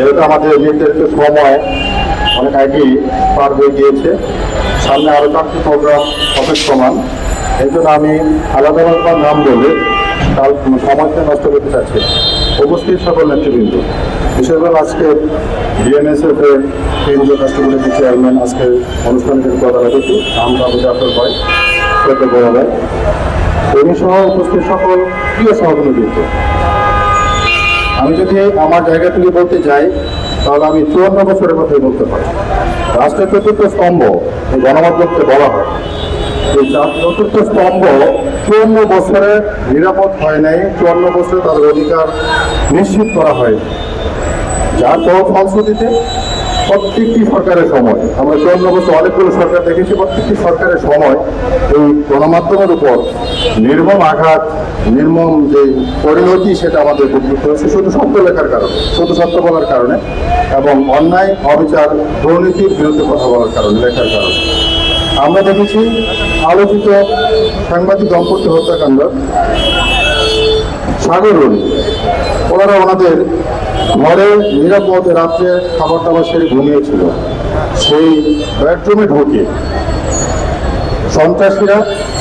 যেহেতু আমাদের নির্ধারিত সময় অনেক আগেই পার হয়ে গিয়েছে, সামনে আরও চারটি প্রোগ্রাম অপেক্ষমান। এই জন্য আমি আলাদা আলাদা নাম বলে কাল সময়কে নষ্ট করতে চাচ্ছি। উপস্থিত সকল নেতৃবৃন্দ। বিশেষ করে আজকে বিএনএসএফ এর কেন্দ্রীয় রাষ্ট্রপতি চেয়ারম্যান আজকে অনুষ্ঠানের প্রধান অতিথি আমরা জাফর ভাই শ্রদ্ধা বড় ভাই। কর্মী সহ উপস্থিত সকল প্রিয় সহকর্মীবৃন্দ। আমি যদি আমার জায়গা থেকে বলতে যাই, তাহলে আমি চুয়ান্ন বছরের কথাই বলতে পারি। রাষ্ট্রের চতুর্থ স্তম্ভ এই গণমাধ্যমকে বলা হয়। এই চতুর্থ স্তম্ভ চুয়ান্ন বছরে নিরাপদ হয় নাই, চুয়ান্ন বছরে তাদের অধিকার নিশ্চিত করা হয় যার ফল ফলশ্রুতিতে প্রত্যেকটি সরকারের সময়, আমরা চুয়ান্ন বছর অনেকগুলো সরকার দেখেছি, প্রত্যেকটি সরকারের সময় এই গণমাধ্যমের উপর নির্মম আঘাত, নির্মম যে পরিণতি সেটা আমাদের ভুগতে হচ্ছে। শুধু সত্য লেখার কারণে, শুধু সত্য বলার কারণে এবং অন্যায়, অবিচার, দুর্নীতির বিরুদ্ধে কথা বলার কারণে, লেখার কারণে। আমরা দেখেছি আলোচিত সাংবাদিক দম্পতি হত্যাকাণ্ড সাগরুল ওনারা ওনাদের ঘরে নিরাপদ রাত্রে খাবার দাবার সেরে ঘুমিয়েছিল। সেই বেডরুমে ঢুকে সন্ত্রাসীরা,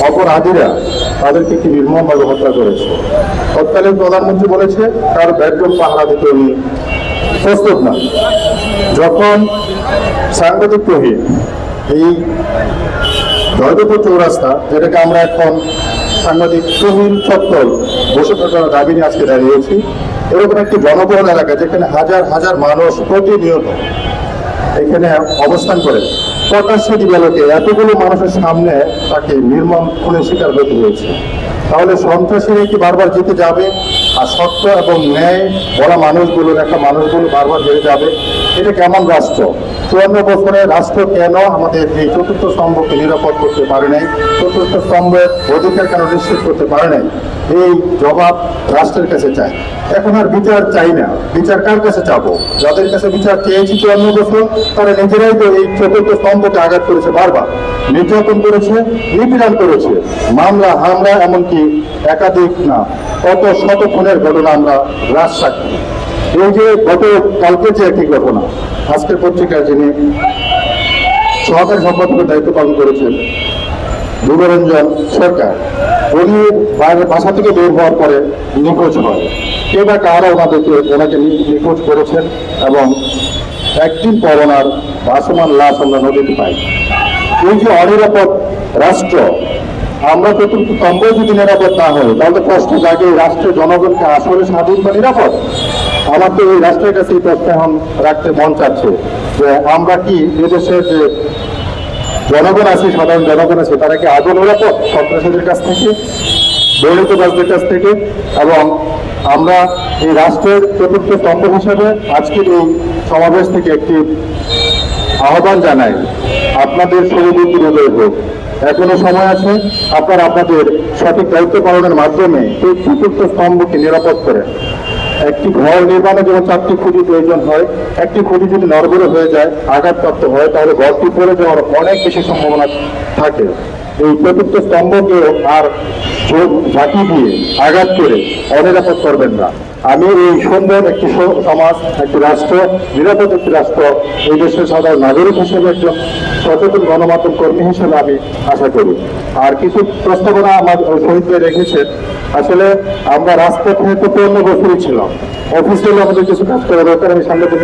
অপরাধীরা তাদেরকে কি নির্মমভাবে হত্যা করেছে। তৎকালীন প্রধানমন্ত্রী বলেছে, তার বেডরুম পাহারা দিতে উনি প্রস্তুত না। যখন সাংবাদিক তহিদ এই জয়দেবপুর চৌরাস্তা, যেটাকে আমরা এখন সাংবাদিক তহিন চত্বর বসে থাকার দাবি নিয়ে আজকে দাঁড়িয়েছি এরকম একটি জনবহুল এলাকা যেখানে হাজার হাজার মানুষ প্রতিনিয়ত এখানে অবস্থান করে। প্রকাশ্যে দিবালোকে এতগুলো মানুষের সামনে তাকে নির্মম খুনের শিকার হতে হয়েছে। তাহলে সন্ত্রাসীরা কি বারবার জিতে যাবে? আর সত্য এবং ন্যায় বলা মানুষগুলো লেখা মানুষগুলো বারবার বেড়ে যাবে। এটা কেমন রাষ্ট্র? চুয়ান্ন বছরের রাষ্ট্র কেন আমাদের এই চতুর্থ স্তম্ভকে নিরাপদ করতে পারে নাই? চতুর্থ স্তম্ভের অধিকার কেন নিশ্চিত করতে পারে নাই? এই জবাব রাষ্ট্রের কাছে চাই এখন আর বিচার চাই না। বিচার কার কাছে চাবো? যাদের কাছে বিচার চেয়েছি চুয়ান্ন বছর, তারা নিজেরাই তো এই চতুর্থ স্তম্ভকে আঘাত করেছে বারবার। নির্যাতন করেছে, নিপীড়ন করেছে। মামলা, হামলা, এমনকি একাধিক না কত শত খুনের ঘটনা আমরা রাজ সাক্ষী এই যে গত কালকে যে একটি ঘটনা, আজকের পত্রিকায় যিনি সহকারী সম্পাদকের দায়িত্ব পালন করেছেন দুরঞ্জন সরকার, উনি বাইরের বাসা থেকে বের হওয়ার পরে নিখোঁজ হয়। কে বা কারা ওনাদেরকে, ওনাকে নিখোঁজ করেছেন এবং একদিন পর ওনার ভাসমান লাশ আমরা নদীতে পাই। এই যে অনিরাপদ রাষ্ট্র আমরা চতুর্থ স্তম্ভ যদি নিরাপদ না হয়, তাহলে প্রশ্ন জাগে রাষ্ট্রের জনগণকে আসলে স্বাধীন বা নিরাপদ? আমার তো এই রাষ্ট্রের কাছে এই এখন রাখতে মন চাচ্ছে যে আমরা কি এদেশের যে জনগণ আছে, সাধারণ জনগণ আছে, তারা কি আদৌ নিরাপদ সন্ত্রাসীদের কাছ থেকে দলিতবাসদের কাছ থেকে? এবং আমরা এই রাষ্ট্রের চতুর্থ স্তম্ভ হিসাবে আজকের এই সমাবেশ থেকে একটি আহ্বান জানাই, আপনাদের সহযোগী হৃদয় হোক। এখনও সময় আছে, আপনারা আপনাদের সঠিক দায়িত্ব পালনের মাধ্যমে এই চতুর্থ স্তম্ভকে নিরাপদ করেন একটি ঘর নির্মাণে যেমন চারটি খুঁটি প্রয়োজন হয়। একটি খুঁটি যদি নড়বড়ে হয়ে যায়, আঘাতপ্রাপ্ত হয়, তাহলে ঘরটি পড়ে যাওয়ার অনেক বেশি সম্ভাবনা থাকে। এই চতুর্থ স্তম্ভকে আর চোখ ঝাঁকি দিয়ে আঘাত করে অনিরাপদ করবেন না। আমি এই সুন্দর একটি সমাজ, একটি রাষ্ট্র, নিরাপদ একটি রাষ্ট্র, এই দেশের সাধারণ নাগরিক হিসেবে একজন সচেতন গণমাধ্যম কর্মী হিসেবে আমি আশা করি। আর কিছু প্রস্তাবনা আমার শহীদকে রেখেছেন। আসলে আমরা রাস্তাঘাটে পনেরো বছরই ছিলাম। অফিসে আমাদের কিছু কাজ করা দরকার আমি সাংবাদিক